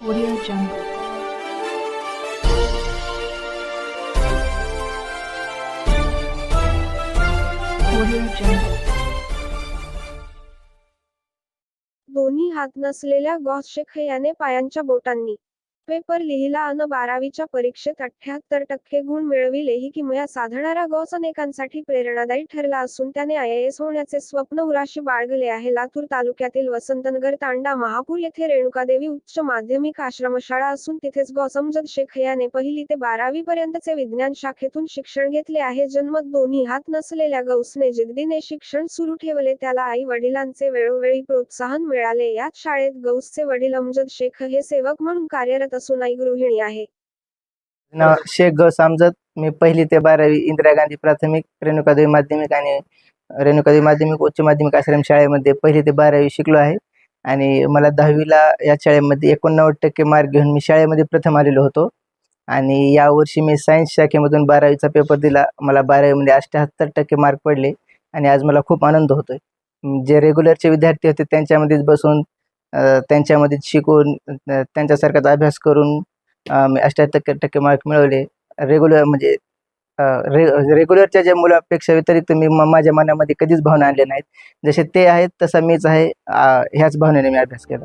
Audio Jungle. दोन्ही हात नसलेल्या गॉसशेख याने पायांच्या बोटांनी पेपर लिहिला अन बारावीच्या परीक्षेत अठ्याहत्तर टक्के गुण मिळविले ही किमया साधणारा गौस अनेकांसाठी प्रेरणादायी ठरला असून त्याने आय एस होण्याचे स्वप्न उराशी बाळगले आहे. लातूर तालुक्यातील वसंतनगर तांडा महापूर येथे रेणुकादेवी उच्च माध्यमिक आश्रमशाळा असून तिथेच गॉस शेख याने पहिली ते बारावी पर्यंतचे विज्ञान शाखेतून शिक्षण घेतले आहे. जन्मत दोन्ही हात नसलेल्या गौसने जिद्दीने शिक्षण सुरू ठेवले. त्याला आई वडिलांचे वेळोवेळी प्रोत्साहन मिळाले. याच शाळेत गौसचे वडील अमजद शेख हे सेवक म्हणून कार्यरत असून आई गृहिणी आहे. नाव शेख ग समजत मी पहिली ते बारावी इंदिरा गांधी प्राथमिक रेणुकादेवी माध्यमिक आणि रेणुकादेवी माध्यमिक उच्च माध्यमिक आश्रम शाळेमध्ये पहिली ते बारावी शिकलो आहे. आणि मला दहावीला या शाळेमध्ये एकोणनव्वद टक्के मार्क घेऊन मी शाळेमध्ये प्रथम आलेलो होतो. आणि यावर्षी मी सायन्स शाखेमधून बारावीचा पेपर दिला. मला बारावीमध्ये अठ्ठ्याहत्तर टक्के मार्क पडले. आणि आज मला खूप आनंद होतोय. जे रेग्युलरचे विद्यार्थी होते त्यांच्यामध्येच बसून त्यांच्यामध्ये शिकून त्यांच्यासारखाच अभ्यास करून मी अठ्ठ्याहत्तर टक्के मार्क मिळवले. रेग्युलर म्हणजे रे रेग्युलरच्या ज्या मुलापेक्षा व्यतिरिक्त मी माझ्या मनामध्ये कधीच भावना आणल्या नाहीत. जसे ते आहेत तसा मीच आहे. ह्याच भावनेने मी अभ्यास केला.